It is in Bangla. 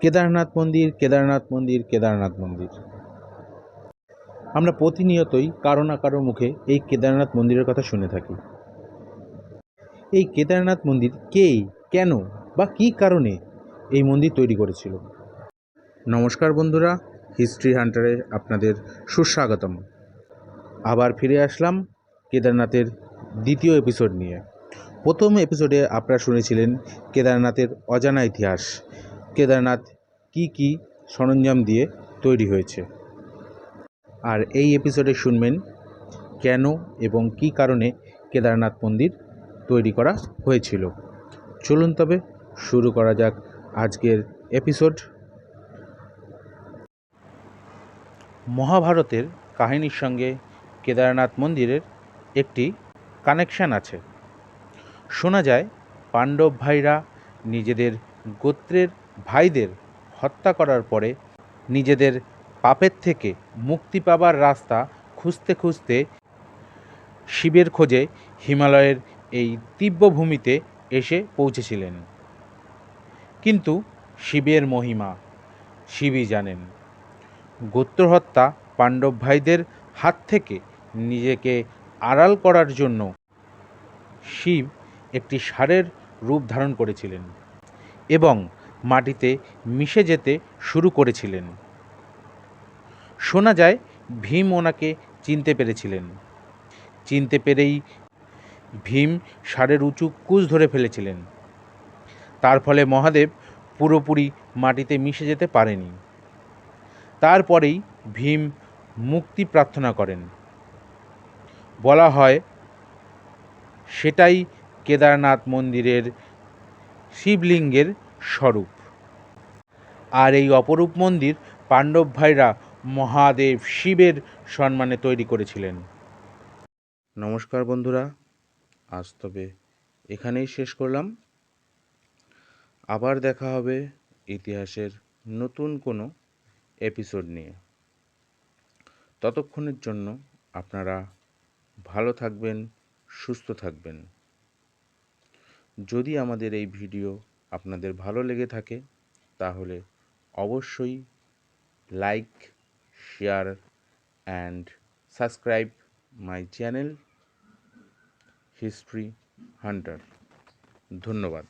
কেদারনাথ মন্দির কেদারনাথ মন্দির কেদারনাথ মন্দির। আমরা প্রতিনিয়তই কারও না কারও মুখে এই কেদারনাথ মন্দিরের কথা শুনে থাকি। এই কেদারনাথ মন্দির কে, কেন বা কী কারণে এই মন্দির তৈরি করেছিল? নমস্কার বন্ধুরা, হিস্ট্রি হান্টারে আপনাদের সুস্বাগতম। আবার ফিরে আসলাম কেদারনাথের দ্বিতীয় এপিসোড নিয়ে। প্রথম এপিসোডে আপনারা শুনেছিলেন কেদারনাথের অজানা ইতিহাস কেদারনাথ কি কি সরঞ্জাম দিয়ে তৈরি হয়েছে? আর এই এপিসোডে শুনবেন কেন এবং কী কারণে কেদারনাথ মন্দির তৈরি করা হয়েছিল। চলুন তবে শুরু করা যাক আজকের এপিসোড মহাভারতের কাহিনীর সঙ্গে কেদারনাথ মন্দিরের একটি কানেকশান আছে। শোনা যায় পাণ্ডব ভাইরা নিজেদের গোত্রের ভাইদের হত্যা করার পরে নিজেদের পাপের থেকে মুক্তি পাবার রাস্তা খুঁজতে খুঁজতে শিবের খোঁজে হিমালয়ের এই তিব্বভূমিতে এসে পৌঁছেছিলেন। কিন্তু শিবের মহিমা, শিবই জানেন। গোত্রহত্যা পাণ্ডব ভাইদের হাত থেকে নিজেকে আড়াল করার জন্য শিব একটি ষাঁড়ের রূপ ধারণ করেছিলেন এবং মাটিতে মিশে যেতে শুরু করেছিলেন। শোনা যায়, ভীম ওনাকে চিনতে পেরেছিলেন। চিনতে পেরেই ভীম ষাঁড়ের উঁচু কুচ ধরে ফেলেছিলেন। তার ফলে মহাদেব পুরোপুরি মাটিতে মিশে যেতে পারেনি। তারপরেই ভীম মুক্তি প্রার্থনা করেন। বলা হয়, সেটাই কেদারনাথ মন্দিরের শিবলিঙ্গের স্বরূপ। আর এই অপরূপ মন্দির পাণ্ডব ভাইরা মহাদেব শিবের সম্মানে তৈরি করেছিলেন। নমস্কার বন্ধুরা, আজ তবে এখানেই শেষ করলাম। আবার দেখা হবে ইতিহাসের নতুন কোনো এপিসোড নিয়ে। ততক্ষণের জন্য আপনারা ভালো থাকবেন, সুস্থ থাকবেন। যদি আমাদের এই ভিডিও আপনাদের ভালো লেগে থাকে, তাহলে অবশ্যই like share and subscribe my channel history hunter ধন্যবাদ।